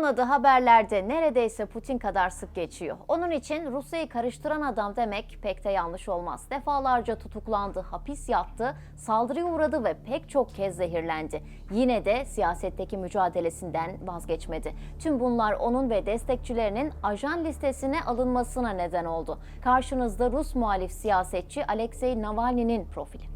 Onun adı haberlerde neredeyse Putin kadar sık geçiyor. Onun için Rusya'yı karıştıran adam demek pek de yanlış olmaz. Defalarca tutuklandı, hapis yattı, saldırıya uğradı ve pek çok kez zehirlendi. Yine de siyasetteki mücadelesinden vazgeçmedi. Tüm bunlar onun ve destekçilerinin ajan listesine alınmasına neden oldu. Karşınızda Rus muhalif siyasetçi Alexei Navalny'nin profili.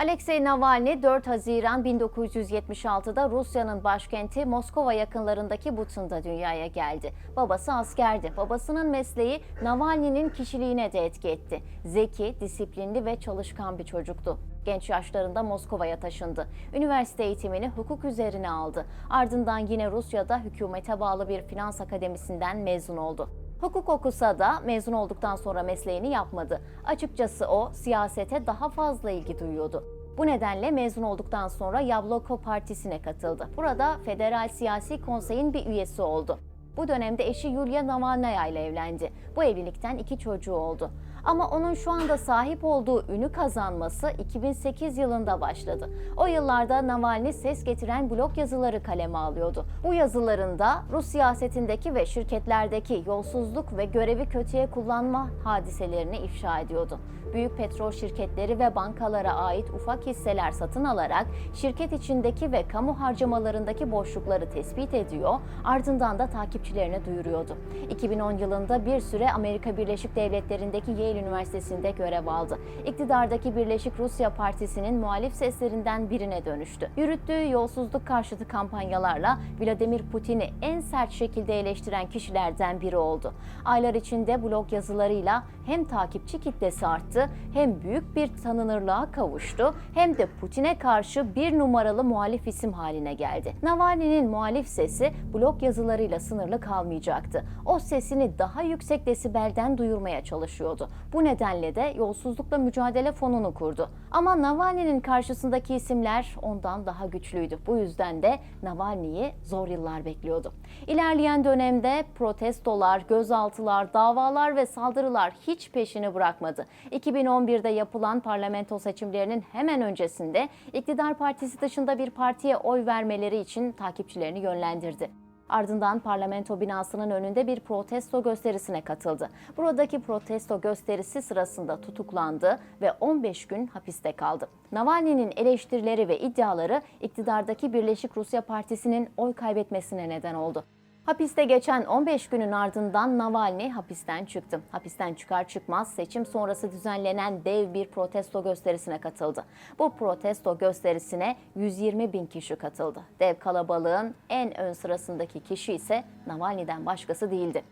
Alexei Navalny 4 Haziran 1976'da Rusya'nın başkenti Moskova yakınlarındaki Butun'da dünyaya geldi. Babası askerdi. Babasının mesleği Navalny'nin kişiliğine de etki etti. Zeki, disiplinli ve çalışkan bir çocuktu. Genç yaşlarında Moskova'ya taşındı. Üniversite eğitimini hukuk üzerine aldı. Ardından yine Rusya'da hükümete bağlı bir finans akademisinden mezun oldu. Hukuk okusa da mezun olduktan sonra mesleğini yapmadı. Açıkçası o siyasete daha fazla ilgi duyuyordu. Bu nedenle mezun olduktan sonra Yabloko Partisi'ne katıldı. Burada Federal Siyasi Konsey'in bir üyesi oldu. Bu dönemde eşi Yulia Navalnaya ile evlendi. Bu evlilikten iki çocuğu oldu. Ama onun şu anda sahip olduğu ünü kazanması 2008 yılında başladı. O yıllarda Navalny ses getiren blog yazıları kaleme alıyordu. Bu yazılarında Rus siyasetindeki ve şirketlerdeki yolsuzluk ve görevi kötüye kullanma hadiselerini ifşa ediyordu. Büyük petrol şirketleri ve bankalara ait ufak hisseler satın alarak şirket içindeki ve kamu harcamalarındaki boşlukları tespit ediyor, ardından da takipçilerine duyuruyordu. 2010 yılında bir süre Amerika Birleşik Devletleri'ndeki Yale Üniversitesi'nde görev aldı. İktidardaki Birleşik Rusya Partisi'nin muhalif seslerinden birine dönüştü. Yürüttüğü yolsuzluk karşıtı kampanyalarla Vladimir Putin'i en sert şekilde eleştiren kişilerden biri oldu. Aylar içinde blog yazılarıyla hem takipçi kitlesi arttı, hem büyük bir tanınırlığa kavuştu, hem de Putin'e karşı bir numaralı muhalif isim haline geldi. Navalny'nin muhalif sesi blog yazılarıyla sınırlı kalmayacaktı. O sesini daha yüksek desibelden duyurmaya çalışıyordu. Bu nedenle de yolsuzlukla mücadele fonunu kurdu. Ama Navalny'nin karşısındaki isimler ondan daha güçlüydü. Bu yüzden de Navalny'yi zor yıllar bekliyordu. İlerleyen dönemde protestolar, gözaltılar, davalar ve saldırılar hiç peşini bırakmadı. 2011'de yapılan parlamento seçimlerinin hemen öncesinde iktidar partisi dışında bir partiye oy vermeleri için takipçilerini yönlendirdi. Ardından parlamento binasının önünde bir protesto gösterisine katıldı. Buradaki protesto gösterisi sırasında tutuklandı ve 15 gün hapiste kaldı. Navalny'nin eleştirileri ve iddiaları iktidardaki Birleşik Rusya Partisi'nin oy kaybetmesine neden oldu. Hapiste geçen 15 günün ardından Navalny hapisten çıktı. Hapisten çıkar çıkmaz seçim sonrası düzenlenen dev bir protesto gösterisine katıldı. Bu protesto gösterisine 120 bin kişi katıldı. Dev kalabalığın en ön sırasındaki kişi ise Navalny'den başkası değildi.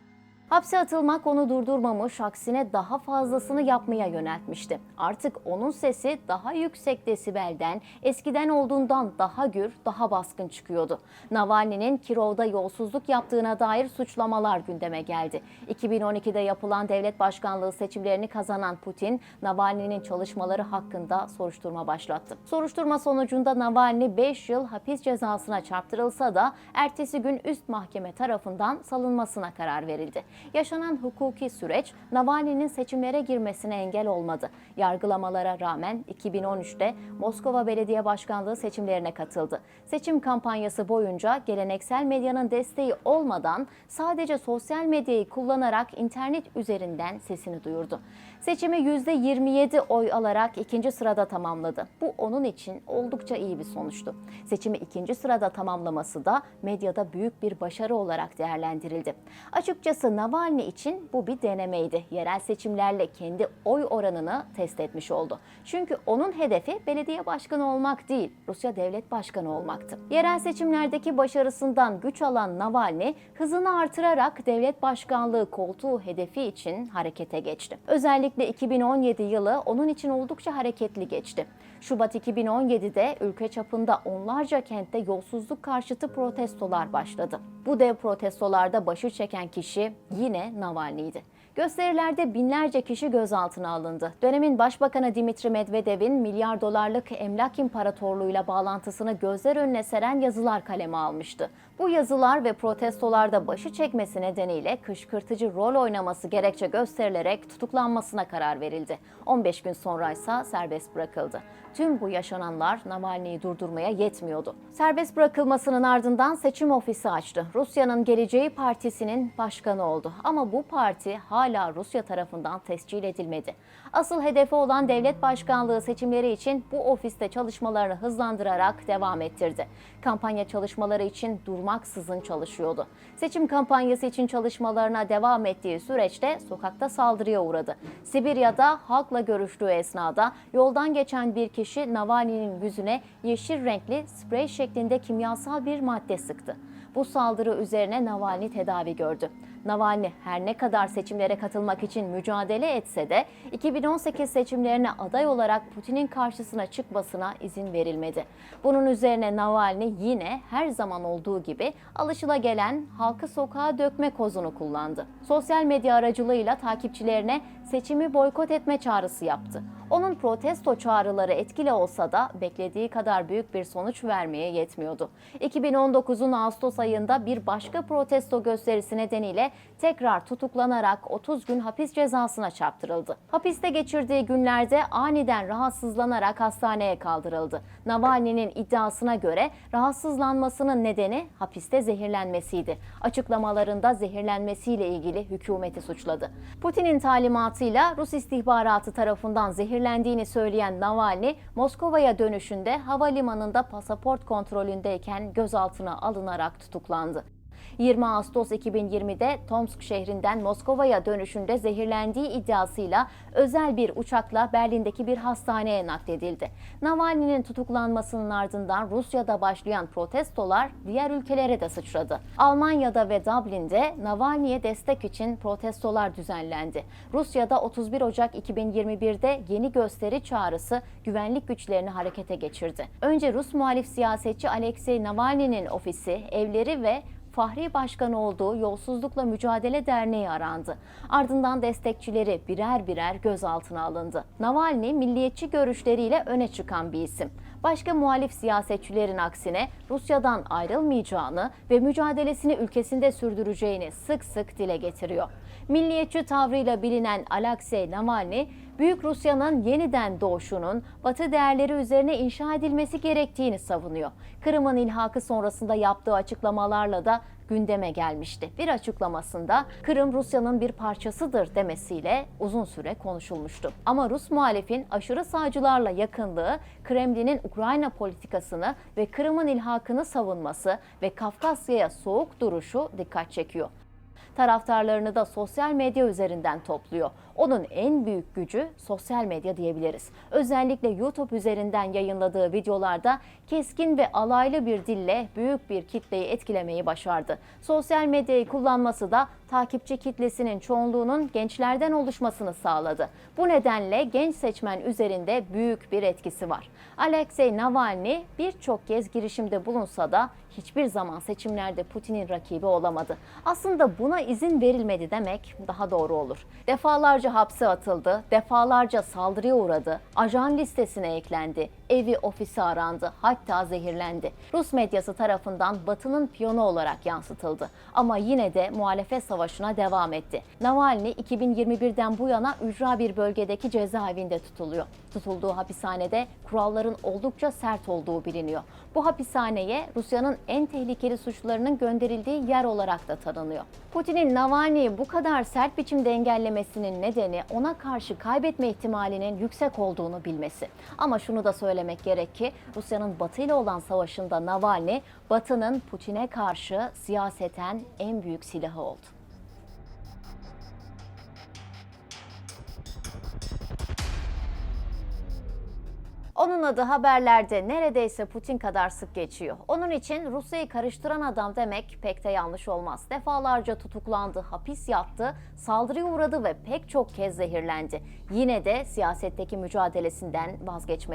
Hapse atılmak onu durdurmamış, aksine daha fazlasını yapmaya yöneltmişti. Artık onun sesi daha yüksek desibelden, eskiden olduğundan daha gür, daha baskın çıkıyordu. Navalny'nin Kirov'da yolsuzluk yaptığına dair suçlamalar gündeme geldi. 2012'de yapılan devlet başkanlığı seçimlerini kazanan Putin, Navalny'nin çalışmaları hakkında soruşturma başlattı. Soruşturma sonucunda Navalny 5 yıl hapis cezasına çarptırılsa da ertesi gün üst mahkeme tarafından salınmasına karar verildi. Yaşanan hukuki süreç Navalny'nin seçimlere girmesine engel olmadı. Yargılamalara rağmen 2013'te Moskova Belediye Başkanlığı seçimlerine katıldı. Seçim kampanyası boyunca geleneksel medyanın desteği olmadan sadece sosyal medyayı kullanarak internet üzerinden sesini duyurdu. Seçimi %27 oy alarak ikinci sırada tamamladı. Bu onun için oldukça iyi bir sonuçtu. Seçimi ikinci sırada tamamlaması da medyada büyük bir başarı olarak değerlendirildi. Açıkçası Navalny için bu bir denemeydi. Yerel seçimlerle kendi oy oranını test etmiş oldu. Çünkü onun hedefi belediye başkanı olmak değil, Rusya devlet başkanı olmaktı. Yerel seçimlerdeki başarısından güç alan Navalny hızını artırarak devlet başkanlığı koltuğu hedefi için harekete geçti. Özellikle 2017 yılı onun için oldukça hareketli geçti. Şubat 2017'de ülke çapında onlarca kentte yolsuzluk karşıtı protestolar başladı. Bu dev protestolarda başı çeken kişi yine Navalny'ydi. Gösterilerde binlerce kişi gözaltına alındı. Dönemin Başbakanı Dimitri Medvedev'in milyar dolarlık emlak imparatorluğuyla bağlantısını gözler önüne seren yazılar kaleme almıştı. Bu yazılar ve protestolarda başı çekmesi nedeniyle kışkırtıcı rol oynaması gerekçe gösterilerek tutuklanmasına karar verildi. 15 gün sonra ise serbest bırakıldı. Tüm bu yaşananlar Navalny'yi durdurmaya yetmiyordu. Serbest bırakılmasının ardından seçim ofisi açtı. Rusya'nın Geleceği Partisi'nin başkanı oldu. Ama bu parti hala Rusya tarafından tescil edilmedi. Asıl hedefi olan devlet başkanlığı seçimleri için bu ofiste çalışmalarını hızlandırarak devam ettirdi. Kampanya çalışmaları için durmaksızın çalışıyordu. Seçim kampanyası için çalışmalarına devam ettiği süreçte sokakta saldırıya uğradı. Sibirya'da halkla görüştüğü esnada yoldan geçen bir kişi Navalny'nin yüzüne yeşil renkli sprey şeklinde kimyasal bir madde sıktı. Bu saldırı üzerine Navalny tedavi gördü. Navalny her ne kadar seçimlere katılmak için mücadele etse de 2018 seçimlerine aday olarak Putin'in karşısına çıkmasına izin verilmedi. Bunun üzerine Navalny yine her zaman olduğu gibi alışılagelen halkı sokağa dökme kozunu kullandı. Sosyal medya aracılığıyla takipçilerine seçimi boykot etme çağrısı yaptı. Onun protesto çağrıları etkili olsa da beklediği kadar büyük bir sonuç vermeye yetmiyordu. 2019'un Ağustos ayında bir başka protesto gösterisi nedeniyle tekrar tutuklanarak 30 gün hapis cezasına çarptırıldı. Hapiste geçirdiği günlerde aniden rahatsızlanarak hastaneye kaldırıldı. Navalny'nin iddiasına göre rahatsızlanmasının nedeni hapiste zehirlenmesiydi. Açıklamalarında zehirlenmesiyle ilgili hükümeti suçladı. Putin'in talimatıyla Rus istihbaratı tarafından zehirlendiğini söyleyen Navalny, Moskova'ya dönüşünde havalimanında pasaport kontrolündeyken gözaltına alınarak tutuklandı. 20 Ağustos 2020'de Tomsk şehrinden Moskova'ya dönüşünde zehirlendiği iddiasıyla özel bir uçakla Berlin'deki bir hastaneye nakledildi. Navalny'nin tutuklanmasının ardından Rusya'da başlayan protestolar diğer ülkelere de sıçradı. Almanya'da ve Dublin'de Navalny'ye destek için protestolar düzenlendi. Rusya'da 31 Ocak 2021'de yeni gösteri çağrısı güvenlik güçlerini harekete geçirdi. Önce Rus muhalif siyasetçi Alexei Navalny'nin ofisi, evleri ve Fahri Başkan olduğu Yolsuzlukla Mücadele Derneği arandı. Ardından destekçileri birer birer gözaltına alındı. Navalny milliyetçi görüşleriyle öne çıkan bir isim. Başka muhalif siyasetçilerin aksine Rusya'dan ayrılmayacağını ve mücadelesini ülkesinde sürdüreceğini sık sık dile getiriyor. Milliyetçi tavrıyla bilinen Alexei Navalny, Büyük Rusya'nın yeniden doğuşunun Batı değerleri üzerine inşa edilmesi gerektiğini savunuyor. Kırım'ın ilhakı sonrasında yaptığı açıklamalarla da gündeme gelmişti. Bir açıklamasında Kırım Rusya'nın bir parçasıdır demesiyle uzun süre konuşulmuştu. Ama Rus muhalifin aşırı sağcılarla yakınlığı, Kremlin'in Ukrayna politikasını ve Kırım'ın ilhakını savunması ve Kafkasya'ya soğuk duruşu dikkat çekiyor taraftarlarını da sosyal medya üzerinden topluyor. Onun en büyük gücü sosyal medya diyebiliriz. Özellikle YouTube üzerinden yayınladığı videolarda keskin ve alaylı bir dille büyük bir kitleyi etkilemeyi başardı. Sosyal medyayı kullanması da takipçi kitlesinin çoğunluğunun gençlerden oluşmasını sağladı. Bu nedenle genç seçmen üzerinde büyük bir etkisi var. Alexei Navalny birçok kez girişimde bulunsa da hiçbir zaman seçimlerde Putin'in rakibi olamadı. Aslında buna izin verilmedi demek daha doğru olur. Defalarca hapse atıldı, defalarca saldırıya uğradı, ajan listesine eklendi, evi ofisi arandı, hatta zehirlendi. Rus medyası tarafından Batı'nın piyonu olarak yansıtıldı. Ama yine de muhalefet savaşına devam etti. Navalny 2021'den bu yana ücra bir bölgedeki cezaevinde tutuluyor. Tutulduğu hapishanede kuralların oldukça sert olduğu biliniyor. Bu hapishaneye Rusya'nın en tehlikeli suçlarının gönderildiği yer olarak da tanınıyor. Putin'in Navalny'yi bu kadar sert biçimde engellemesinin nedeni ona karşı kaybetme ihtimalinin yüksek olduğunu bilmesi. Ama şunu da söylemek gerek ki Rusya'nın Batı ile olan savaşında Navalny, Batı'nın Putin'e karşı siyaseten en büyük silahı oldu. Onun adı haberlerde neredeyse Putin kadar sık geçiyor. Onun için Rusya'yı karıştıran adam demek pek de yanlış olmaz. Defalarca tutuklandı, hapis yattı, saldırıya uğradı ve pek çok kez zehirlendi. Yine de siyasetteki mücadelesinden vazgeçmedi.